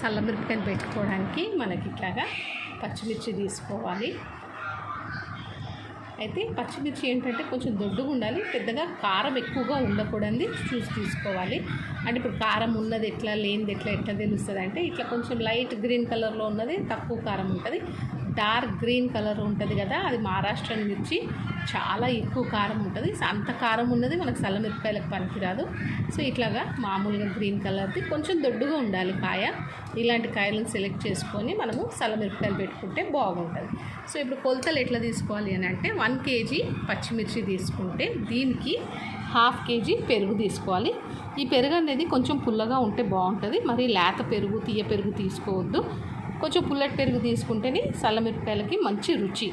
చల్లమిరపకాయలు పెట్టుకోవడానికి మనకి ఇట్లాగా పచ్చిమిర్చి తీసుకోవాలి. అయితే పచ్చిమిర్చి ఏంటంటే కొంచెం దొడ్డుగా ఉండాలి పెద్దగా కారం ఎక్కువగా ఉండకూడదు చూసి తీసుకోవాలి. అంటే ఇప్పుడు కారం ఉన్నది ఎట్లా లేనిది ఎట్లా ఎట్లా తెలుస్తుంది అంటే ఇట్లా కొంచెం లైట్ గ్రీన్ కలర్లో ఉన్నది తక్కువ కారం ఉంటుంది. డార్క్ గ్రీన్ కలర్ ఉంటుంది కదా అది మహారాష్ట్రన్ మిర్చి చాలా ఎక్కువ కారం ఉంటుంది. సో అంత కారం ఉన్నది మనకు సల్లమిరపకాయలకు పనికిరాదు. సో ఇట్లాగా మామూలుగా గ్రీన్ కలర్ది కొంచెం దొడ్డుగా ఉండాలి కాయ. ఇలాంటి కాయలను సెలెక్ట్ చేసుకొని మనము సల్లమిరపకాయలు పెట్టుకుంటే బాగుంటుంది. సో ఇప్పుడు కొలతలు ఎట్లా తీసుకోవాలి అని అంటే వన్ కేజీ పచ్చిమిర్చి తీసుకుంటే దీనికి హాఫ్ కేజీ పెరుగు తీసుకోవాలి. ఈ పెరుగు అనేది కొంచెం పుల్లగా ఉంటే బాగుంటుంది. మరి లేత పెరుగు తీయ పెరుగు తీసుకోవద్దు. కొంచెం పుల్లటి పెరుగు తీసుకుంటేనే సల్లమిరపకాయలకి మంచి రుచి.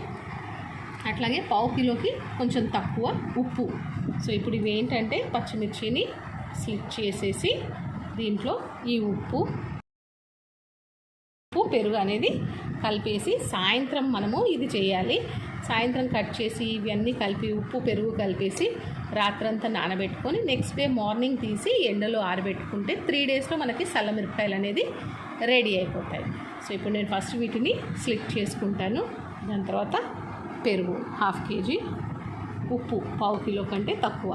అట్లాగే పావు కిలోకి కొంచెం తక్కువ ఉప్పు. సో ఇప్పుడు ఇవి ఏంటంటే పచ్చిమిర్చిని స్లిప్ చేసేసి దీంట్లో ఈ ఉప్పు ఉప్పు పెరుగు అనేది కలిపేసి సాయంత్రం మనము ఇది చేయాలి. సాయంత్రం కట్ చేసి ఇవన్నీ కలిపి ఉప్పు పెరుగు కలిపేసి రాత్రంతా నానబెట్టుకొని నెక్స్ట్ డే మార్నింగ్ తీసి ఎండలో ఆరబెట్టుకుంటే త్రీ డేస్లో మనకి సల్లమిరపకాయలు అనేది రెడీ అయిపోతాయి. సో ఇప్పుడు నేను ఫస్ట్ వీటిని స్లిప్ చేసుకుంటాను. దాని తర్వాత పెరుగు హాఫ్ కేజీ. ఉప్పు పావు కిలో కంటే తక్కువ.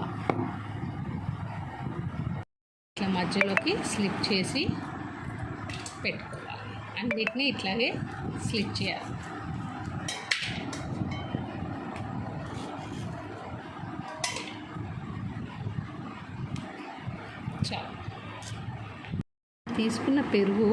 ఇట్లా మధ్యలోకి స్లిప్ చేసి పెట్టుకోవాలి. అన్నిటినీ ఇట్లాగే స్లిప్ చేయాలి. చాలు. తీసుకున్న పెరుగు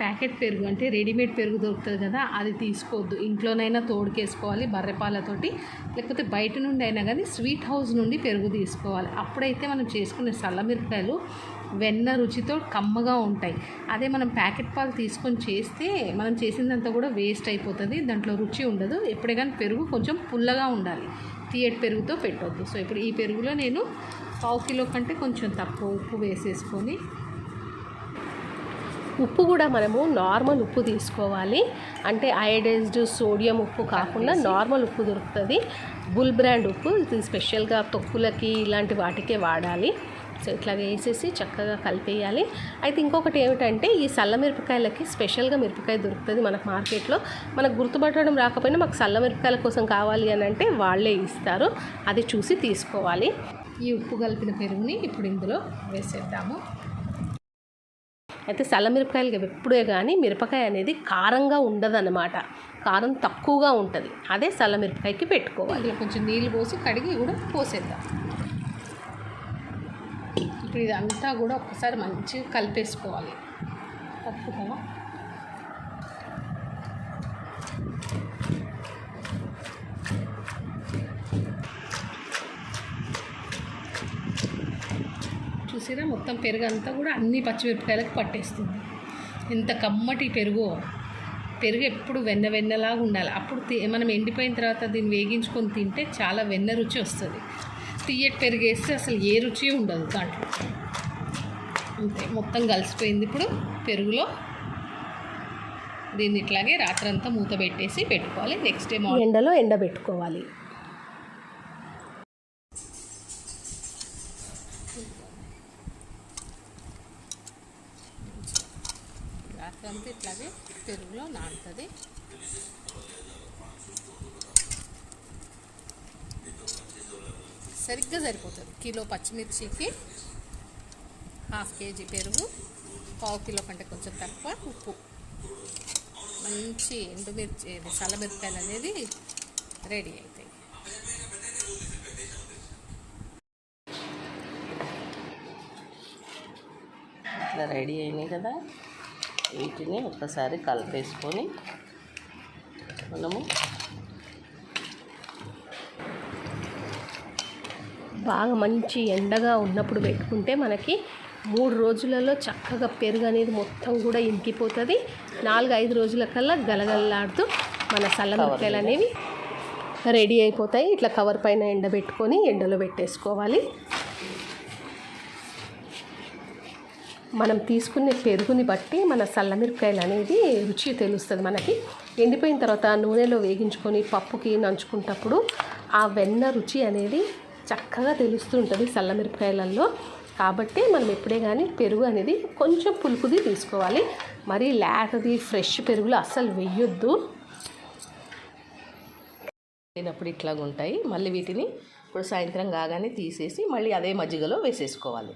ప్యాకెట్ పెరుగు అంటే రెడీమేడ్ పెరుగు దొరుకుతుంది కదా అది తీసుకోవద్దు. ఇంట్లోనైనా తోడుకేసుకోవాలి బర్రెపాలతోటి. లేకపోతే బయట నుండి అయినా కానీ స్వీట్ హౌస్ నుండి పెరుగు తీసుకోవాలి. అప్పుడైతే మనం చేసుకునే చల్లమిరపకాయలు వెన్న రుచితో కమ్మగా ఉంటాయి. అదే మనం ప్యాకెట్ పాలు తీసుకొని చేస్తే మనం చేసిందంతా కూడా వేస్ట్ అయిపోతుంది. దాంట్లో రుచి ఉండదు. ఎప్పుడే కానీ పెరుగు కొంచెం పుల్లగా ఉండాలి. తీయటి పెరుగుతో పెట్టొద్దు. సో ఇప్పుడు ఈ పెరుగులో నేను పావు కిలో కంటే కొంచెం తక్కువ ఉప్పు వేసేసుకొని ఉప్పు కూడా మనము నార్మల్ ఉప్పు తీసుకోవాలి. అంటే అయోడైజ్డ్ సోడియం ఉప్పు కాకుండా నార్మల్ ఉప్పు దొరుకుతుంది. బుల్ బ్రాండ్ ఉప్పు ఇది స్పెషల్గా తొక్కులకి ఇలాంటి వాటికే వాడాలి. సో ఇట్లా వేసేసి చక్కగా కలిపేయాలి. అయితే ఇంకొకటి ఏమిటంటే ఈ సల్ల మిరపకాయలకి స్పెషల్గా మిరపకాయ దొరుకుతుంది మనకు మార్కెట్లో. మనకు గుర్తుపట్టడం రాకపోయినా మాకు సల్ల మిరపకాయల కోసం కావాలి అని అంటే వాళ్ళే ఇస్తారు. అది చూసి తీసుకోవాలి. ఈ ఉప్పు కలిపిన పెరుగుని ఇప్పుడు ఇందులో వేసేద్దాము. అయితే చల్లమిరపకాయలు ఎప్పుడే కానీ మిరపకాయ అనేది కారంగా ఉండదన్నమాట. కారం తక్కువగా ఉంటుంది. అదే చల్లమిరపకాయకి పెట్టుకోవాలి. అందులో కొంచెం నీళ్ళు పోసి కడిగి కూడా పోసేద్దాం. ఇప్పుడు ఇదంతా కూడా ఒక్కసారి మంచిగా కలిపేసుకోవాలి. కలుపుతావా చూసిరా మొత్తం పెరుగు అంతా కూడా అన్ని పచ్చిమిరపకాయలకు పట్టేస్తుంది. ఎంత కమ్మటి పెరుగు. పెరుగు ఎప్పుడు వెన్న వెన్నలాగా ఉండాలి. అప్పుడు మనం ఎండిపోయిన తర్వాత దీన్ని వేగించుకొని తింటే చాలా వెన్న రుచి వస్తుంది. తీయటి పెరుగు వేస్తే అసలు ఏ రుచి ఉండదు దాంట్లో. అంతే మొత్తం కలిసిపోయింది ఇప్పుడు పెరుగులో. దీన్ని ఇట్లాగే రాత్రంతా మూత పెట్టేసి పెట్టుకోవాలి. నెక్స్ట్ డే మార్నింగ్ ఎండలో ఎండబెట్టుకోవాలి. రాత్రంతా ఇట్లాగే పెరుగులో నానుతుంది సరిగ్గా సరిపోతుంది. కిలో పచ్చిమిర్చికి హాఫ్ కేజీ పెరుగు పావు కిలో కంటే కొంచెం తక్కువ ఉప్పు. మంచి ఎండుమిర్చి ఇది చల్లమిరపకాయలు అనేది రెడీ అవుతాయి ఇట్లా రెడీ అయినాయి కదా. వీటిని ఒక్కసారి కలిపేసుకొని మనము బాగా మంచి ఎండగా ఉన్నప్పుడు పెట్టుకుంటే మనకి మూడు రోజులలో చక్కగా పెరుగు అనేది మొత్తం కూడా ఇంకిపోతుంది. నాలుగు ఐదు రోజుల కల్లా గలగలలాడుతూ మన చల్లమిరపకాయలు అనేవి రెడీ అయిపోతాయి. ఇట్లా కవర్ పైన ఎండబెట్టుకొని ఎండలో పెట్టేసుకోవాలి. మనం తీసుకునే పెరుగుని బట్టి మన సల్లమిరపకాయలు అనేది రుచి తెలుస్తుంది మనకి. ఎండిపోయిన తర్వాత నూనెలో వేగించుకొని పప్పుకి నంచుకుంటప్పుడు ఆ వెన్న రుచి అనేది చక్కగా తెలుస్తూ ఉంటుంది చల్లమిరపకాయలలో కాబట్టి మనం ఎప్పుడే కానీ పెరుగు అనేది కొంచెం పులుపుది తీసుకోవాలి. మరి లేతది ఫ్రెష్ పెరుగులు అస్సలు వేయొద్దు. లేనప్పుడు ఇట్లాగుంటాయి. మళ్ళీ వీటిని ఇప్పుడు సాయంత్రం కాగానే తీసేసి మళ్ళీ అదే మజ్జిగలో వేసేసుకోవాలి.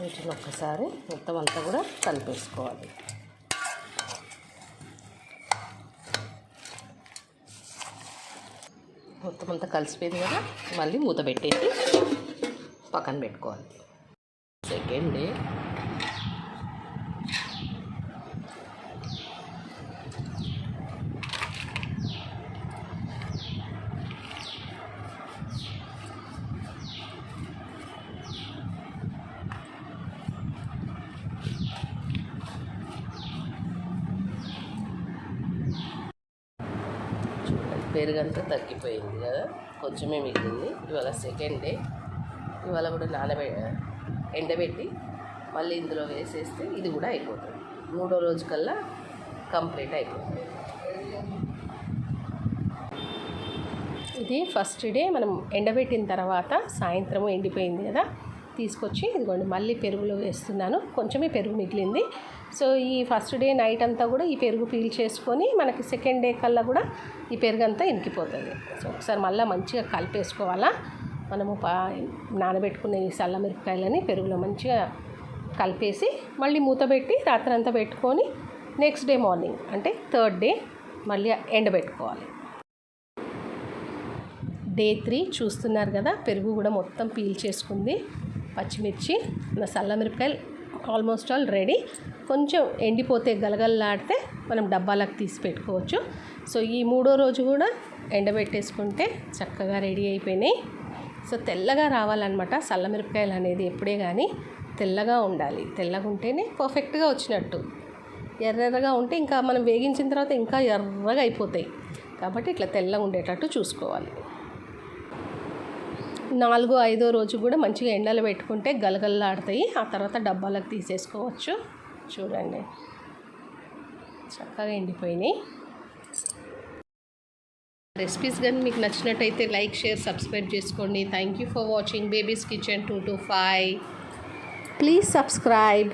వీటిని ఒక్కసారి మొత్తం అంతా కూడా కలిపేసుకోవాలి. మొత్తం అంతా కలిసిపోయింది కదా మళ్ళీ మూత పెట్టేసి పక్కన పెట్టుకోవాలి. సెకండ్ డే చూడండి పెరుగంతా తగ్గిపోయింది కదా. కొంచెమే మిగిలింది. ఇవాళ సెకండ్ డే ఇవాళ కూడా నానబె ఎండబెట్టి మళ్ళీ ఇందులో వేసేస్తే ఇది కూడా అయిపోతుంది. మూడో రోజు కల్లా కంప్లీట్ అయిపోతుంది. ఇది ఫస్ట్ డే మనం ఎండబెట్టిన తర్వాత సాయంత్రం ఎండిపోయింది కదా. తీసుకొచ్చి ఇదిగోండి మళ్ళీ పెరుగులో వేస్తున్నాను. కొంచెమే పెరుగు మిగిలింది. సో ఈ ఫస్ట్ డే నైట్ అంతా కూడా ఈ పెరుగు పీల్ చేసుకొని మనకి సెకండ్ డే కల్లా కూడా ఈ పెరుగు అంతా ఇంకిపోతుంది సో ఒకసారి మళ్ళీ మంచిగా కలిపేసుకోవాలా? మనము పా నానబెట్టుకునే ఈ సల్ల మిరపకాయలని పెరుగులో మంచిగా కలిపేసి మళ్ళీ మూత పెట్టి రాత్రంతా పెట్టుకొని నెక్స్ట్ డే మార్నింగ్ అంటే థర్డ్ డే మళ్ళీ ఎండబెట్టుకోవాలి. డే త్రీ చూస్తున్నారు కదా పెరుగు కూడా మొత్తం పీల్ చేసుకుంది. పచ్చిమిర్చి నా సల్లమిరపకాయలు ఆల్మోస్ట్ ఆల్ రెడీ కొంచెం ఎండిపోతే గలగలలాడితే మనం డబ్బాలకు తీసి పెట్టుకోవచ్చు. సో ఈ మూడో రోజు కూడా ఎండబెట్టేసుకుంటే చక్కగా రెడీ అయిపోయినాయి. సో తెల్లగా రావాలన్నమాట సల్లమిరపకాయలు అనేది ఎప్పుడే కానీ తెల్లగా ఉండాలి. తెల్లగా ఉంటేనే పర్ఫెక్ట్గా వచ్చినట్టు. ఎర్రెర్రగా ఉంటే ఇంకా మనం వేగించిన తర్వాత ఇంకా ఎర్రగా అయిపోతాయి. కాబట్టి ఇట్లా తెల్లగా ఉండేటట్టు చూసుకోవాలి. నాలుగో ఐదో రోజు కూడా మంచిగా ఎండలు పెట్టుకుంటే గలగల్లాడతాయి. ఆ తర్వాత డబ్బాలకు తీసేసుకోవచ్చు. చూడండి. చక్కగా ఎండిపోయినాయి. రెసిపీస్ కానీ మీకు నచ్చినట్టయితే లైక్ షేర్ సబ్స్క్రైబ్ చేసుకోండి. Thank you for watching baby's kitchen two two five please subscribe